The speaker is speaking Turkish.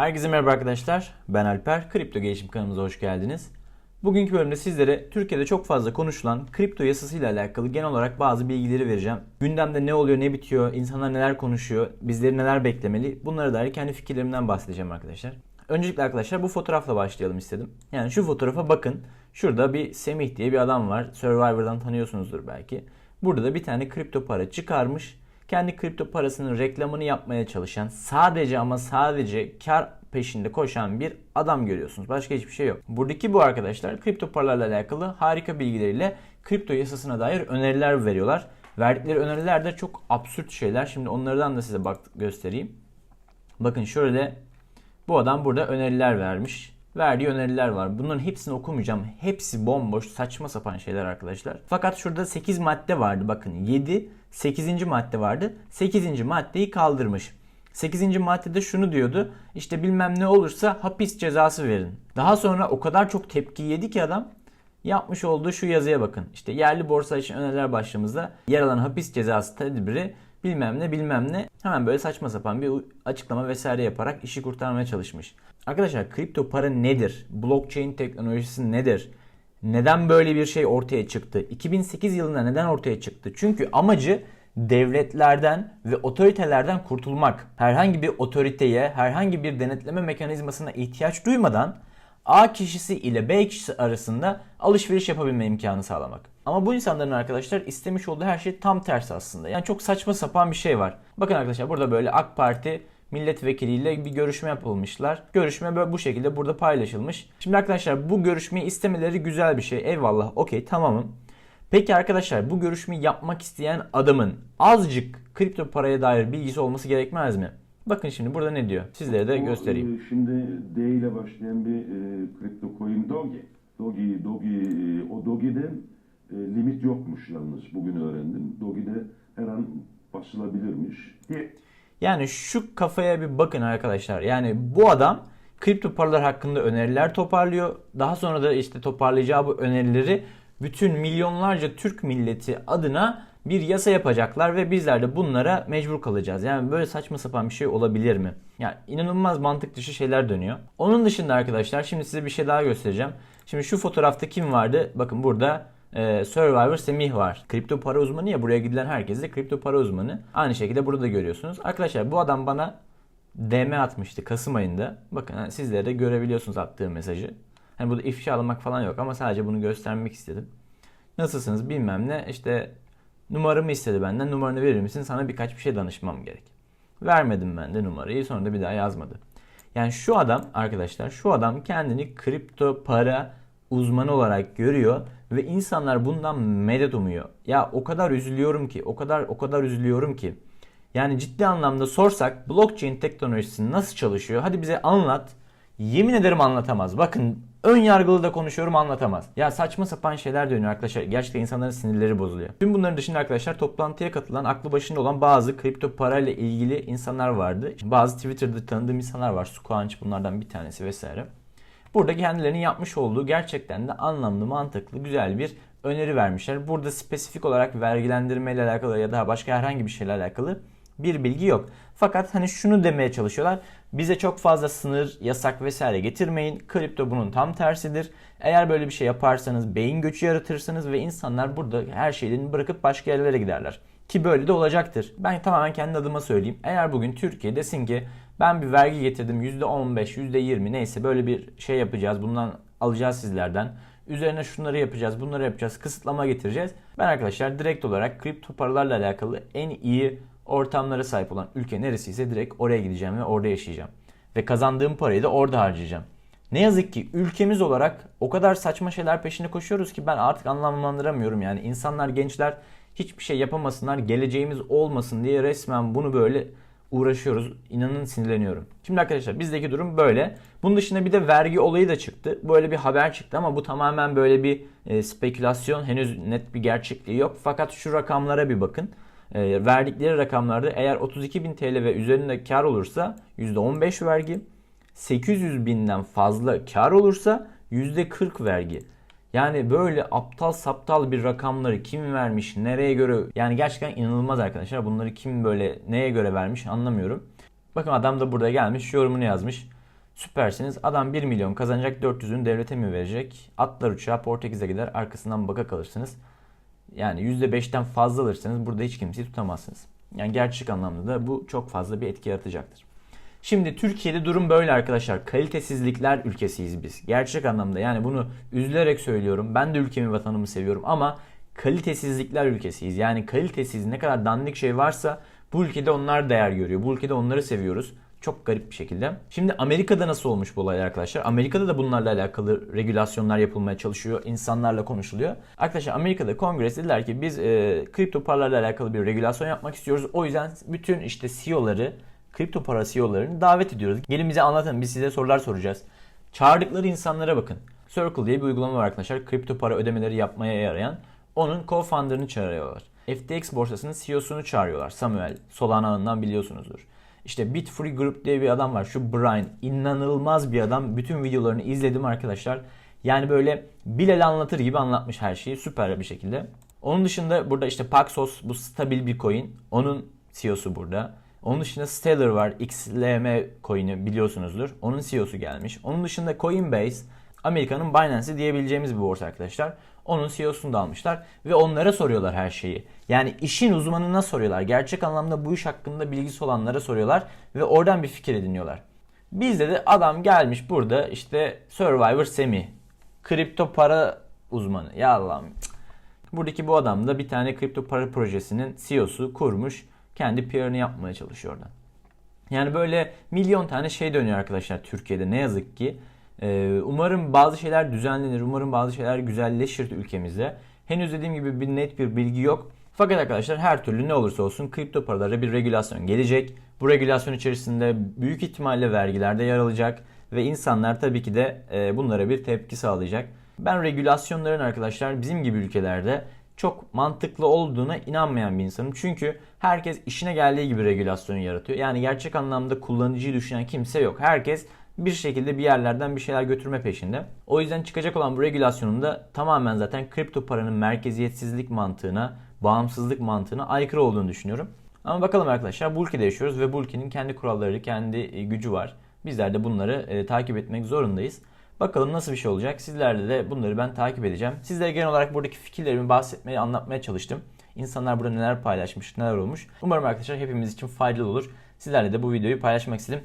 Herkese merhaba arkadaşlar. Ben Alper. Kripto Gelişim kanalımıza hoş geldiniz. Bugünkü bölümde sizlere Türkiye'de çok fazla konuşulan kripto yasasıyla alakalı genel olarak bazı bilgileri vereceğim. Gündemde ne oluyor, ne bitiyor, insanlar neler konuşuyor, bizleri neler beklemeli bunlara dair kendi fikirlerimden bahsedeceğim arkadaşlar. Öncelikle arkadaşlar bu fotoğrafla başlayalım istedim. Yani şu fotoğrafa bakın. Şurada bir Semih diye bir adam var. Survivor'dan tanıyorsunuzdur belki. Burada da bir tane kripto para çıkarmış kendi kripto parasının reklamını yapmaya çalışan, sadece ama sadece kar peşinde koşan bir adam görüyorsunuz. Başka hiçbir şey yok. Buradaki bu arkadaşlar kripto paralarla alakalı harika bilgileriyle kripto yasasına dair öneriler veriyorlar. Verdikleri öneriler de çok absürt şeyler. Şimdi onlardan da size bak göstereyim. Bakın şöyle bu adam burada öneriler vermiş. Verdiği öneriler var. Bunların hepsini okumayacağım. Hepsi bomboş, saçma sapan şeyler arkadaşlar. Fakat şurada 8 madde vardı. Bakın 7, 8. madde vardı. 8. maddeyi kaldırmış. 8. maddede şunu diyordu. İşte bilmem ne olursa hapis cezası verin. Daha sonra o kadar çok tepki yedi ki adam yapmış olduğu şu yazıya bakın. İşte yerli borsa için öneriler başlığımızda yer alan hapis cezası tedbiri bilmem ne bilmem ne hemen böyle saçma sapan bir açıklama vesaire yaparak işi kurtarmaya çalışmış. Arkadaşlar kripto para nedir? Blockchain teknolojisi nedir? Neden böyle bir şey ortaya çıktı? 2008 yılında neden ortaya çıktı? Çünkü amacı devletlerden ve otoritelerden kurtulmak. Herhangi bir otoriteye, herhangi bir denetleme mekanizmasına ihtiyaç duymadan A kişisi ile B kişisi arasında alışveriş yapabilme imkanı sağlamak. Ama bu insanların arkadaşlar istemiş olduğu her şey tam tersi aslında. Yani çok saçma sapan bir şey var. Bakın arkadaşlar burada böyle AK Parti milletvekiliyle bir görüşme yapılmışlar. Görüşme böyle bu şekilde burada paylaşılmış. Şimdi arkadaşlar bu görüşmeyi istemeleri güzel bir şey. Eyvallah okey tamamım. Peki arkadaşlar bu görüşmeyi yapmak isteyen adamın azıcık kripto paraya dair bilgisi olması gerekmez mi? Bakın şimdi burada ne diyor? Sizlere de göstereyim. e, Şimdi D ile başlayan bir e, kripto coin Doge. Doge, Doge, e, o Doge'de e, limit yokmuş yalnız bugün öğrendim. Doge'de her an basılabilirmiş. Yani şu kafaya bir bakın arkadaşlar. Yani bu adam kripto paralar hakkında öneriler toparlıyor. Daha sonra da işte toparlayacağı bu önerileri bütün milyonlarca Türk milleti adına bir yasa yapacaklar ve bizler de bunlara mecbur kalacağız. Yani böyle saçma sapan bir şey olabilir mi? Yani inanılmaz mantık dışı şeyler dönüyor. Onun dışında arkadaşlar şimdi size bir şey daha göstereceğim. Şimdi şu fotoğrafta kim vardı? Bakın burada e, Survivor Semih var. Kripto para uzmanı ya buraya gidilen herkes de kripto para uzmanı. Aynı şekilde burada da görüyorsunuz. Arkadaşlar bu adam bana DM atmıştı Kasım ayında. Bakın hani sizlere de görebiliyorsunuz attığı mesajı. Hani burada ifşa almak falan yok ama sadece bunu göstermek istedim. Nasılsınız bilmem ne işte numaramı istedi benden numaranı verir misin sana birkaç bir şey danışmam gerek. Vermedim ben de numarayı sonra da bir daha yazmadı. Yani şu adam arkadaşlar şu adam kendini kripto para uzmanı olarak görüyor ve insanlar bundan medet umuyor. Ya o kadar üzülüyorum ki, o kadar o kadar üzülüyorum ki. Yani ciddi anlamda sorsak blockchain teknolojisi nasıl çalışıyor? Hadi bize anlat. Yemin ederim anlatamaz. Bakın ön yargılı da konuşuyorum anlatamaz. Ya saçma sapan şeyler dönüyor arkadaşlar. Gerçekten insanların sinirleri bozuluyor. Tüm bunların dışında arkadaşlar toplantıya katılan aklı başında olan bazı kripto parayla ilgili insanlar vardı. Bazı Twitter'da tanıdığım insanlar var. Squanch bunlardan bir tanesi vesaire. Burada kendilerinin yapmış olduğu gerçekten de anlamlı, mantıklı, güzel bir öneri vermişler. Burada spesifik olarak vergilendirme ile alakalı ya da başka herhangi bir şeyle alakalı bir bilgi yok. Fakat hani şunu demeye çalışıyorlar. Bize çok fazla sınır, yasak vesaire getirmeyin. Kripto bunun tam tersidir. Eğer böyle bir şey yaparsanız beyin göçü yaratırsınız ve insanlar burada her şeylerini bırakıp başka yerlere giderler. Ki böyle de olacaktır. Ben tamamen kendi adıma söyleyeyim. Eğer bugün Türkiye desin ki ben bir vergi getirdim %15, %20 neyse böyle bir şey yapacağız. Bundan alacağız sizlerden. Üzerine şunları yapacağız, bunları yapacağız, kısıtlama getireceğiz. Ben arkadaşlar direkt olarak kripto paralarla alakalı en iyi ortamlara sahip olan ülke neresiyse direkt oraya gideceğim ve orada yaşayacağım. Ve kazandığım parayı da orada harcayacağım. Ne yazık ki ülkemiz olarak o kadar saçma şeyler peşinde koşuyoruz ki ben artık anlamlandıramıyorum yani. insanlar, gençler hiçbir şey yapamasınlar, geleceğimiz olmasın diye resmen bunu böyle uğraşıyoruz. İnanın sinirleniyorum. Şimdi arkadaşlar bizdeki durum böyle. Bunun dışında bir de vergi olayı da çıktı. Böyle bir haber çıktı ama bu tamamen böyle bir e, spekülasyon. Henüz net bir gerçekliği yok. Fakat şu rakamlara bir bakın. E, verdikleri rakamlarda eğer 32.000 TL ve üzerinde kar olursa %15 vergi. 800 binden fazla kar olursa %40 vergi. Yani böyle aptal saptal bir rakamları kim vermiş, nereye göre yani gerçekten inanılmaz arkadaşlar. Bunları kim böyle neye göre vermiş anlamıyorum. Bakın adam da burada gelmiş yorumunu yazmış. Süpersiniz. Adam 1 milyon kazanacak 400'ünü devlete mi verecek? Atlar uçağı Portekiz'e gider arkasından baka kalırsınız. Yani %5'ten fazla alırsanız burada hiç kimseyi tutamazsınız. Yani gerçek anlamda da bu çok fazla bir etki yaratacaktır. Şimdi Türkiye'de durum böyle arkadaşlar. Kalitesizlikler ülkesiyiz biz. Gerçek anlamda yani bunu üzülerek söylüyorum. Ben de ülkemi vatanımı seviyorum ama kalitesizlikler ülkesiyiz. Yani kalitesiz ne kadar dandik şey varsa bu ülkede onlar değer görüyor. Bu ülkede onları seviyoruz. Çok garip bir şekilde. Şimdi Amerika'da nasıl olmuş bu olaylar arkadaşlar? Amerika'da da bunlarla alakalı regülasyonlar yapılmaya çalışıyor. İnsanlarla konuşuluyor. Arkadaşlar Amerika'da kongres dediler ki biz e, kripto paralarla alakalı bir regülasyon yapmak istiyoruz. O yüzden bütün işte CEO'ları, kripto para CEO'larını davet ediyoruz. Gelin bize anlatın biz size sorular soracağız. Çağırdıkları insanlara bakın. Circle diye bir uygulama var arkadaşlar. Kripto para ödemeleri yapmaya yarayan. Onun co-founder'ını çağırıyorlar. FTX borsasının CEO'sunu çağırıyorlar. Samuel. Solana ağından biliyorsunuzdur. İşte Bitfree Group diye bir adam var. Şu Brian. inanılmaz bir adam. Bütün videolarını izledim arkadaşlar. Yani böyle Bilal anlatır gibi anlatmış her şeyi. Süper bir şekilde. Onun dışında burada işte Paxos bu stabil bir coin. Onun CEO'su burada. Onun dışında Stellar var. XLM coin'i biliyorsunuzdur. Onun CEO'su gelmiş. Onun dışında Coinbase Amerika'nın Binance'i diyebileceğimiz bir borsa arkadaşlar. Onun CEO'sunu da almışlar ve onlara soruyorlar her şeyi. Yani işin uzmanına soruyorlar. Gerçek anlamda bu iş hakkında bilgisi olanlara soruyorlar ve oradan bir fikir ediniyorlar. Bizde de adam gelmiş burada işte Survivor Semi. Kripto para uzmanı. Ya Allah'ım. Buradaki bu adam da bir tane kripto para projesinin CEO'su kurmuş. Kendi PR'ını yapmaya çalışıyor oradan. Yani böyle milyon tane şey dönüyor arkadaşlar Türkiye'de ne yazık ki. Ee, umarım bazı şeyler düzenlenir. Umarım bazı şeyler güzelleşir ülkemizde. Henüz dediğim gibi bir net bir bilgi yok. Fakat arkadaşlar her türlü ne olursa olsun kripto paralara bir regülasyon gelecek. Bu regülasyon içerisinde büyük ihtimalle vergilerde yer alacak ve insanlar tabii ki de e, bunlara bir tepki sağlayacak. Ben regülasyonların arkadaşlar bizim gibi ülkelerde çok mantıklı olduğuna inanmayan bir insanım. Çünkü herkes işine geldiği gibi regülasyonu yaratıyor. Yani gerçek anlamda kullanıcıyı düşünen kimse yok. Herkes bir şekilde bir yerlerden bir şeyler götürme peşinde. O yüzden çıkacak olan bu regülasyonun da tamamen zaten kripto paranın merkeziyetsizlik mantığına, bağımsızlık mantığına aykırı olduğunu düşünüyorum. Ama bakalım arkadaşlar bu ülkede yaşıyoruz ve bu ülkenin kendi kuralları, kendi e, gücü var. Bizler de bunları e, takip etmek zorundayız. Bakalım nasıl bir şey olacak. Sizlerle de bunları ben takip edeceğim. Sizlere genel olarak buradaki fikirlerimi bahsetmeye, anlatmaya çalıştım. İnsanlar burada neler paylaşmış, neler olmuş. Umarım arkadaşlar hepimiz için faydalı olur. Sizlerle de bu videoyu paylaşmak istedim.